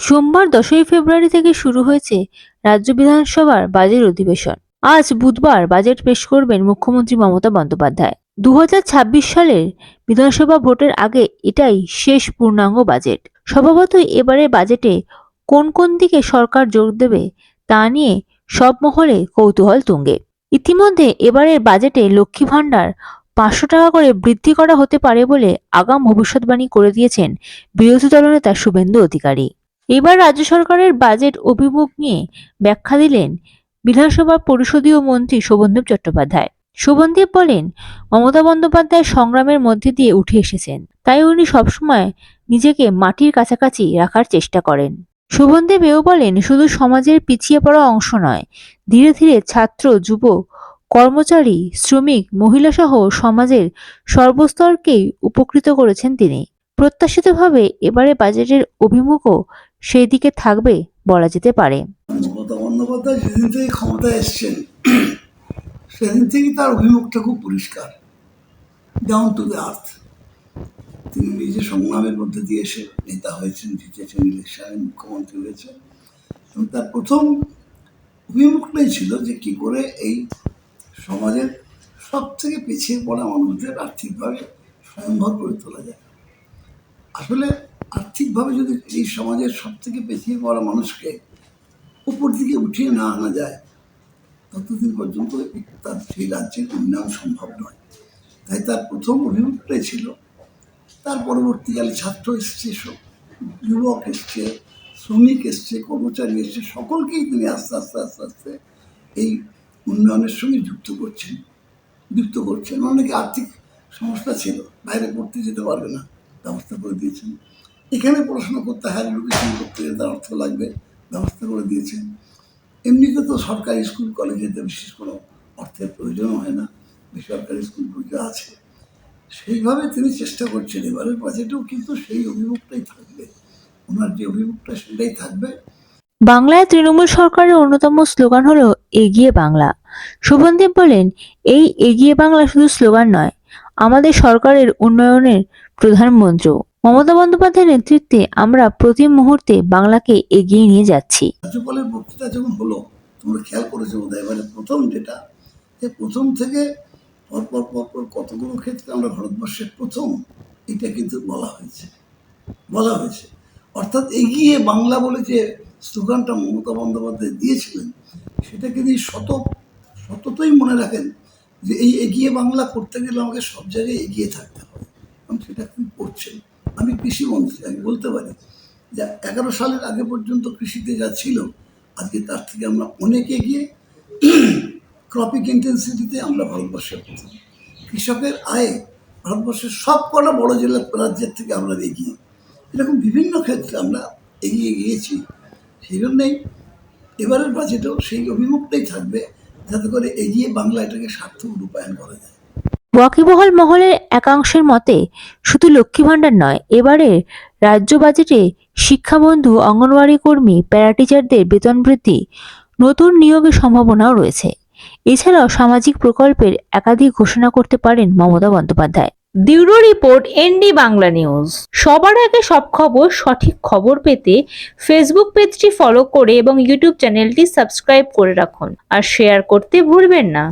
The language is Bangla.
সোমবার দশই ফেব্রুয়ারি থেকে শুরু হয়েছে রাজ্য বিধানসভার বাজেট অধিবেশন। আজ বুধবার বাজেট পেশ করবেন মুখ্যমন্ত্রী মমতা বন্দ্যোপাধ্যায়। দু হাজার ছাব্বিশ সালের বিধানসভা ভোটের আগে এটাই শেষ পূর্ণাঙ্গ বাজেট। স্বভাবতই এবারে বাজেটে কোন কোন দিকে সরকার জোর দেবে তা নিয়ে সব মহলে কৌতূহল তুঙ্গে। ইতিমধ্যে এবারের বাজেটে লক্ষ্মী ভাণ্ডার পাঁচশো টাকা করে বৃদ্ধি করা হতে পারে বলে আগাম ভবিষ্যৎবাণী করে দিয়েছেন বিরোধী দলনেতা শুভেন্দু অধিকারী। এবার রাজ্য সরকারের বাজেট অভিমুখ নিয়ে ব্যাখ্যা দিলেন বিধানসভা পরিষদীয় মন্ত্রী শোভনদেব চট্টোপাধ্যায়। শোভনদেব বলেন, মমতা বন্দ্যোপাধ্যায় সংগ্রামের মধ্যে দিয়ে উঠে এসেছেন। তাই উনি সবসময় নিজেকে মাটির কাছাকাছি রাখার চেষ্টা করেন। শোভনদেব এও বলেন, শুধু সমাজের পিছিয়ে পড়া অংশ নয়, ধীরে ধীরে ছাত্র যুব কর্মচারী, শ্রমিক মহিলা সহ সমাজের সর্বস্তরকেই উপকৃত করেছেন তিনি। প্রত্যাশিতভাবে এবারে বাজেটের অভিমুখও সেই দিকে থাকবে বলা যেতে পারে। মমতা বন্দ্যোপাধ্যায় যেদিন থেকে ক্ষমতায় এসছেন। সেদিন থেকেই তার অভিমুখটা খুব পরিষ্কার। ডাউন টু দ্য আর্থ তিনি নিজে সংগ্রামের মধ্যে দিয়ে এসে নেতা হয়েছেন, জিতেছেন, ইলেকশনে মুখ্যমন্ত্রী হয়েছেন। এবং তার প্রথম অভিমুখটাই ছিল যে কি করে এই সমাজের সব থেকে পিছিয়ে পড়া মানুষদের আর্থিকভাবে স্বয়ংভর করে তোলা যায়। আসলে আর্থিকভাবে যদি এই সমাজের সব থেকে পিছিয়ে পড়া মানুষকে উপর দিকে উঠিয়ে না আনা যায়, ততদিন পর্যন্ত তার সেই রাজ্যের উন্নয়ন সম্ভব নয়। তাই তার প্রথম অভিমুখটাই ছিল, তার পরবর্তীকালে ছাত্র এসছে যুবক এসছে, শ্রমিক এসছে, কর্মচারী এসছে, সকলকেই তিনি আস্তে আস্তে আস্তে আস্তে এই উন্নয়নের সঙ্গে যুক্ত করছেন যুক্ত করছেন। অনেকে আর্থিক সমস্যা ছিল, বাইরে পড়তে যেতে পারবে না। ব্যবস্থা করে দিয়েছেন। এখানে পড়াশোনা করতে হায়ার এডুকেশন করতে তার অর্থ লাগবে, ব্যবস্থা করে দিয়েছেন। এমনিতে তো সরকারি স্কুল কলেজেতে বিশেষ কোনো অর্থের প্রয়োজন হয় না, বেসরকারি স্কুলগুলো আছে। সেইভাবে তিনি চেষ্টা করছেন এবারের বাজেটেও কিন্তু সেই অভিমুখটাই থাকবে। ওনার যে অভিমুখটা, সেটাই থাকবে। বাংলায় তৃণমূল সরকারের অন্যতম স্লোগান হলো এগিয়ে বাংলা। শোভনদেব বলেন, এই এগিয়ে বাংলা শুধু স্লোগান নয়, আমাদের সরকারের উন্নয়নের প্রধান মন্ত্র মমতা বন্দ্যোপাধ্যায়ের নেতৃত্বে আমরা প্রতি মুহূর্তে বাংলাকে এগিয়ে নিয়ে যাচ্ছি। রাজ্যপালের বক্তৃতা যখন হলো, তোমরা খেয়াল করেছ বোধ এবারে প্রথম যেটা, যে প্রথম থেকে পরপর পরপর কতগুলো ক্ষেত্রে আমরা ভারতবর্ষের প্রথম, এটা কিন্তু বলা হয়েছে। বলা হয়েছে। অর্থাৎ এগিয়ে বাংলা বলে যে স্লোগানটা মমতা বন্দ্যোপাধ্যায় দিয়েছিলেন সেটা কিন্তু শত সততই মনে রাখেন যে এই এগিয়ে বাংলা করতে গেলে আমাকে সব জায়গায় এগিয়ে থাকতে সেটা তিনি করছেন? আমি কৃষিমন্ত্রী আমি বলতে পারি যে এগারো সালের আগে পর্যন্ত কৃষিতে যা ছিল, আজকে তার থেকে আমরা অনেক এগিয়ে ক্রপিক ইন্টেন্সিটিতে আমরা ভারতবর্ষের প্রথম কৃষকের আয়ে ভারতবর্ষের সব কটা বড় জেলা রাজ্যের থেকে আমরা এগিয়ে। এরকম বিভিন্ন ক্ষেত্রে আমরা এগিয়ে গিয়েছি। সেই জন্যেই এবারের বাজেটেও সেই অভিমুখটাই থাকবে, যাতে করে এগিয়ে বাংলা এটাকে সার্থক রূপায়ণ করা যায়। ওয়াকিবহাল মহলের একাংশের মতে, শুধু লক্ষ্মী ভাণ্ডার নয়, এবারে রাজ্য বাজেটে শিক্ষাবন্ধু, অঙ্গনওয়াড়ি কর্মী, প্যারাটিচারদের বেতন বৃদ্ধি নতুন নিয়োগের সম্ভাবনাও রয়েছে। এছাড়াও সামাজিক প্রকল্পের একাধিক ঘোষণা করতে পারেন Mamata Bandyopadhyay. Bureau report, N D Bangla news. সবার আগে সব খবর, সঠিক খবর পেতে ফেসবুক পেজটি ফলো করে এবং ইউটিউব চ্যানেলটি সাবস্ক্রাইব করে রাখুন। আর শেয়ার করতে ভুলবেন না।